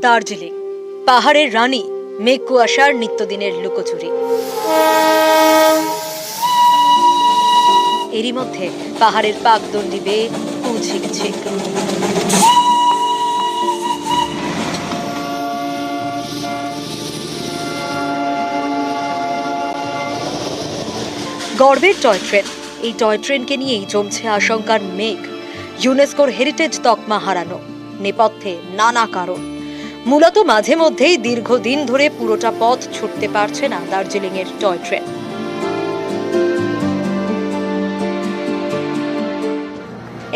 দার্জিলিং। পাহাড়ের রানী মেঘ কুয়াশার নিত্যদিনের লুকোচুরি। এরই মধ্যে পাহাড়ের পাকদণ্ডি বেয়ে পৌঁছে গেছে গর্বের টয় ট্রেন। এই টয় ট্রেনকে নিয়েই জমছে আশঙ্কার মেঘ। ইউনেস্কোর হেরিটেজ তকমা হারানো। নেপথ্যে নানা কারণ। মূলত মাঝে মধ্যেই দীর্ঘদিন ধরে পুরোটা পথ ছুটতে পারছে না দার্জিলিং এর টয় ট্রেন।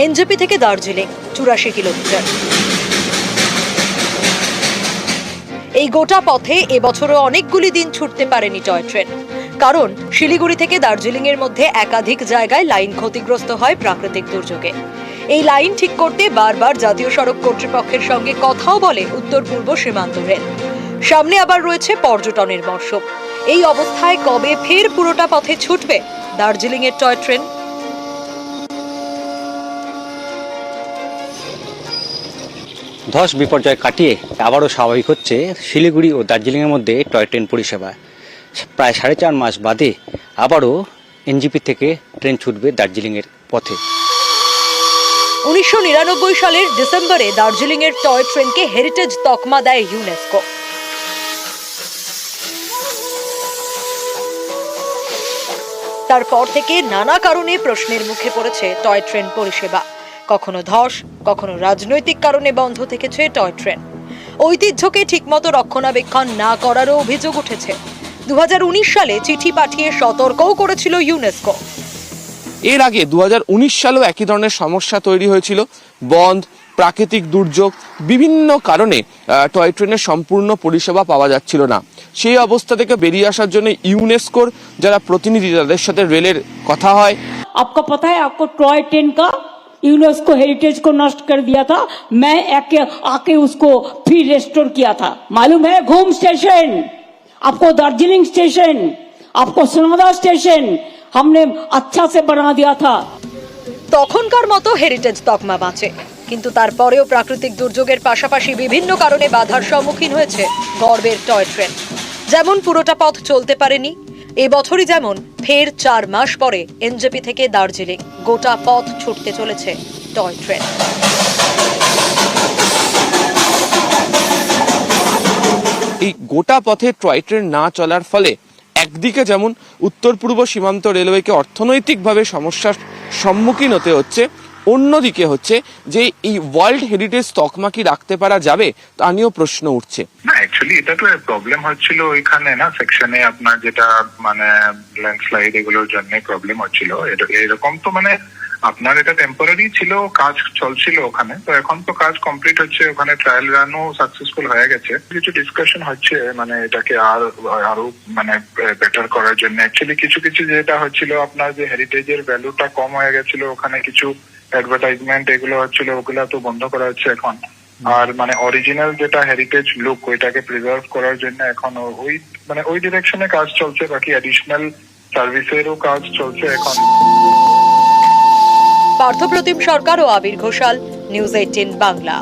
এনজেপি থেকে দার্জিলিং, চুরাশি কিলোমিটার। এই গোটা পথে এবছরও অনেকগুলি দিন ছুটতে পারেনি টয় ট্রেন। কারণ শিলিগুড়ি থেকে দার্জিলিং এর মধ্যে একাধিক জায়গায় লাইন ক্ষতিগ্রস্ত হয় প্রাকৃতিক দুর্যোগে। এই লাইন ঠিক করতে বারবার জাতীয় সড়ক কর্তৃপক্ষের সঙ্গে কথাও বলে উত্তর পূর্ব সীমান্ত রেল। সামনে আবার রয়েছে পর্যটনের মরশুম। এই অবস্থায় কবে ফের পুরোটা পথে ছুটবে দার্জিলিং এর টয় ট্রেন? ধস বিপর্যয় কাটিয়ে আবারও স্বাভাবিক হচ্ছে শিলিগুড়ি ও দার্জিলিংয়ের মধ্যে টয় ট্রেন পরিষেবা। প্রায় সাড়ে চার মাস বাদে আবারও এনজিপি থেকে ট্রেন ছুটবে দার্জিলিংয়ের পথে। উনিশশো নিরানব্বই সালের ডিসেম্বরে দার্জিলিং এর টয় ট্রেনকে হেরিটেজ তকমা দেয় ইউনেস্কো। তারপর থেকে নানা কারণে প্রশ্নের মুখে পড়েছে টয় ট্রেন পরিষেবা। কখনো ধস, কখনো রাজনৈতিক কারণে বন্ধ থেকেছে টয় ট্রেন। ঐতিহ্যকে ঠিকমতো রক্ষণাবেক্ষণ না করারও অভিযোগ উঠেছে। দু হাজার উনিশ সালে চিঠি পাঠিয়ে সতর্কও করেছিল ইউনেস্কো। এর আগে দু সালেও একই ধরনের সমস্যা তৈরি হয়েছিল বন্ধ প্রাকৃতিক দুর্যোগ বিভিন্ন কারণে আহ, টয় ট্রেনের সম্পূর্ণ পরিষেবা পাওয়া যাচ্ছিল না সেই অবস্থা থেকে বেরিয়ে আসার জন্য ইউনেস্কোর যারা প্রতিনিধি তাদের সাথে রেলের কথা হয় आपको पता है आपको टॉय ट्रेन का यूनेस्को हेरिटेज को नष्ट कर दिया था मैं आके आके उसको फिर रेस्टोर किया था मालूम है घूम स्टेशन आपको दार्जिलिंग स्टेशन आपको सोनादा स्टेशन हमने अच्छा से बना दिया था তখনকার মতো হেরিটেজ তকমা বাঁচে কিন্তু তারপরেও প্রাকৃতিক দুর্যোগের পাশাপাশি বিভিন্ন কারণে বাধার সম্মুখীন হয়েছে গর্বের টয় ট্রেন যেমন পুরোটা পথ চলতে পারেনি এবছরই যেমন ফের চার মাস পরে এনজেপি থেকে দার্জিলিং গোটা পথ ছুটতে চলেছে টয় ট্রেন এই গোটা পথে টয় ট্রেন না চলার ফলে একদিকে যেমন উত্তর পূর্ব সীমান্ত রেলওয়েকে অর্থনৈতিকভাবে সমস্যার সম্মুখীন হতে হচ্ছে, অন্যদিকে হচ্ছে যে এই ওয়ার্ল্ড হেরিটেজ তকমা কি রাখতে পারা যাবে তা নিয়েও প্রশ্ন উঠছে। না অ্যাকচুয়ালি এটা তো প্রবলেম হচ্ছিল ওইখানে না সেকশনে আপনার যেটা মানে ল্যান্ডস্লাইড এগুলোর জন্য প্রবলেম হচ্ছিল। এরকম তো মানে আপনার এটা টেম্পোরারি ছিল কাজ চলছিল ওখানে তো এখন তো কাজ কমপ্লিট হচ্ছে ওখানে ট্রায়াল রানও সাকসেসফুল হয়ে গেছে। কিছু ডিসকাশন হচ্ছে মানে এটাকে আর আরও মানে বেটার করার জন্য। অ্যাকচুয়ালি কিছু কিছু যেটা হচ্ছিল আপনার যে হেরিটেজের ভ্যালুটা কম হয়ে গেছিল ওখানে কিছু অ্যাডভার্টাইজমেন্ট এগুলো হচ্ছিল ওগুলো তো বন্ধ করা হচ্ছে এখন। আর মানে অরিজিনাল যেটা হেরিটেজ লুক ওইটাকে প্রিজার্ভ করার জন্য এখন ওই মানে ওই ডিরেকশনে কাজ চলছে বাকি অ্যাডিশনাল সার্ভিসেরও কাজ চলছে এখন। পার্থপ্রতিম সরকার ও আবির ঘোষাল নিউজ এইটিন বাংলা।